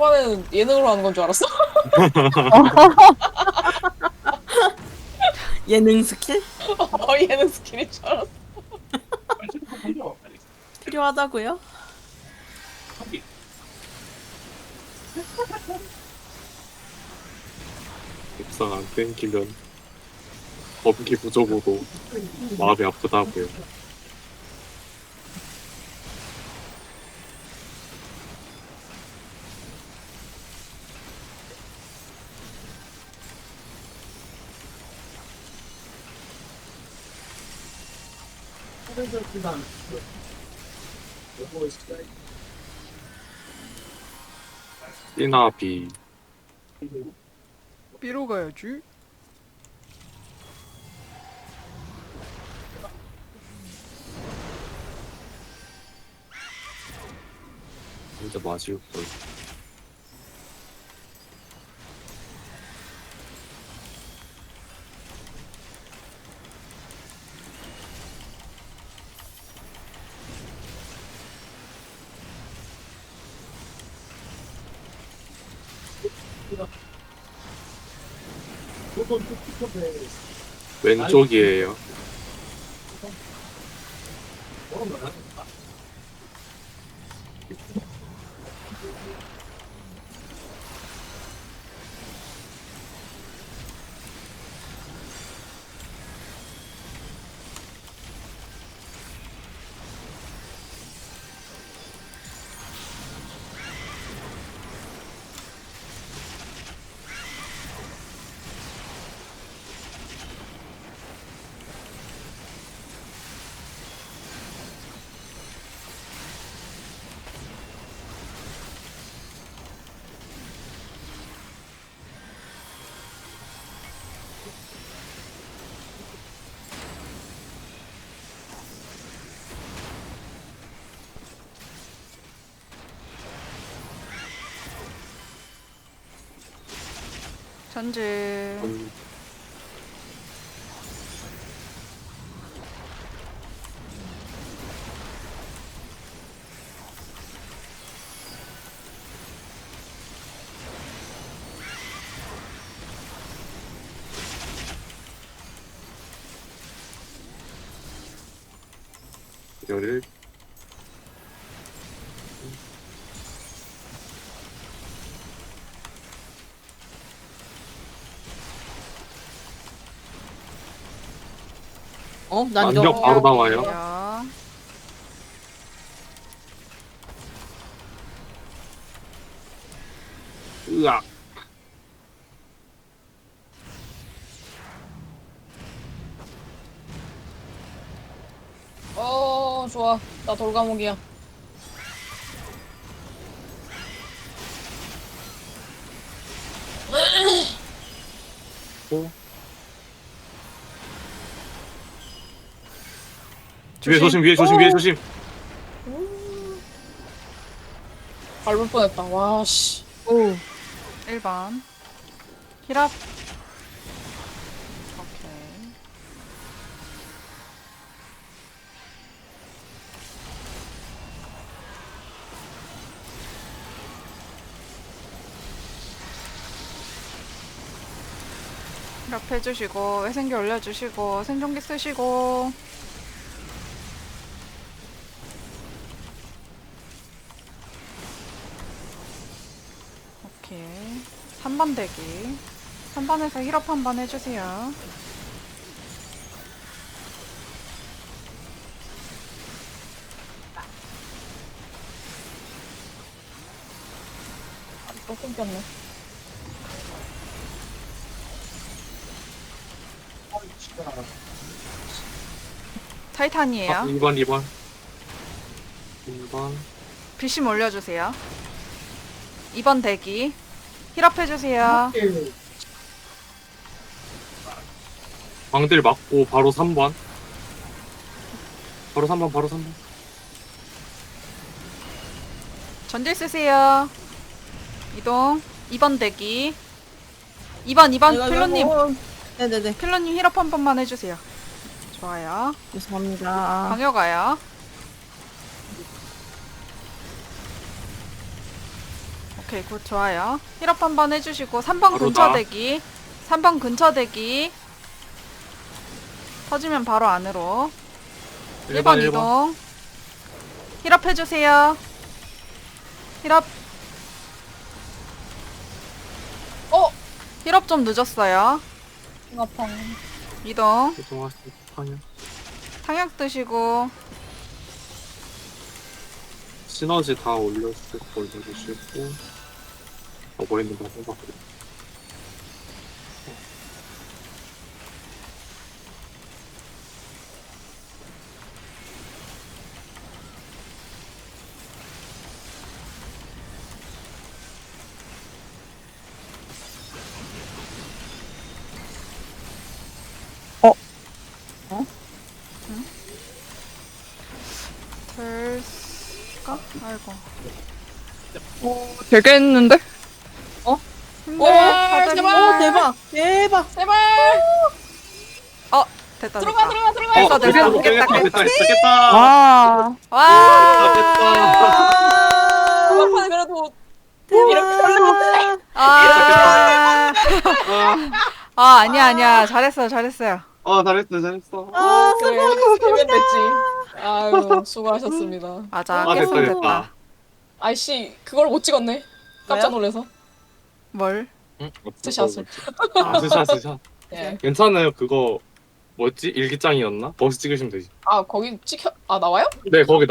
초반에는 예능으로 하는 건 줄 알았어. 예능 스킬 어, 예능 스킬인 줄 알았어. 필요하다고요? 입상 안 땡기면 법기 부족으로 마음이 아프다고요. C나 B B로 가야지. 진짜 마실 걸. 왼쪽이에요. 전진. 음, 열일 어? 난 이거 바로 나와요. 야. 으악 어, 좋아. 나 돌감옥이야. 어? 위에 조심 위에 조심 위에 조심 밟을 뻔했다. 와, 씨. 오 1번. 힐업. 오케이. 힐업 해주시고, 외생기 올려주시고, 생존기 쓰시고. 오케이. 3번 대기. 3번에서 힐업 한 번 해주세요. 또 끊겼네. 타이탄이에요. 아, 2번 2번 2번 비심 올려주세요. 2번 대기. 힐업 해주세요. 광들 맞고 바로 3번 바로 3번 바로 3번 전질 쓰세요. 이동. 2번 대기. 2번, 2번. 필로님. 네네네 필로님 힐업 한 번만 해주세요. 좋아요. 죄송합니다 방여 가요. 오케이 굿 좋아요. 힐업 한번 해주시고 3번 바로 근처 나. 대기. 3번 근처 대기. 터지면 바로 안으로. 1번, 1번 1번 이동. 힐업 해주세요. 힐업. 어! 힐업 좀 늦었어요. 이동. 죄송하세요 아니요 탕약 드시고. 시너지 다 올려주시고 올려주시고. 어, 뭐 했는가 해봐 될까? 어, 되겠는데? 오, 다들 제발. 오 힘내. 대박 대박. 제발! 어 됐다 들어가, 됐다. 들어가, 들어가! 어 됐어. 됐다 됐다 됐다 됐다 됐다 와. 와. 됐다 막판에 그래도 이렇게 대박. 아. 아, 아 아니야 아니야 잘했어요 잘했어요. 아 잘했어 잘했어 아 그래, 되면 됐지. 아유, 수고하셨습니다. 맞아 아 됐다 깼으면 됐다 됐다. 아이씨, 그걸 못 찍었네. 깜짝? 놀라서. 뭘? 응? 스샷을. 아 스샷 스샷 예. 괜찮아요 그거 뭐였지 일기장이었나? 거기서 찍으시면 되지 아, 거기 찍혀, 아, 나와요? 네 거기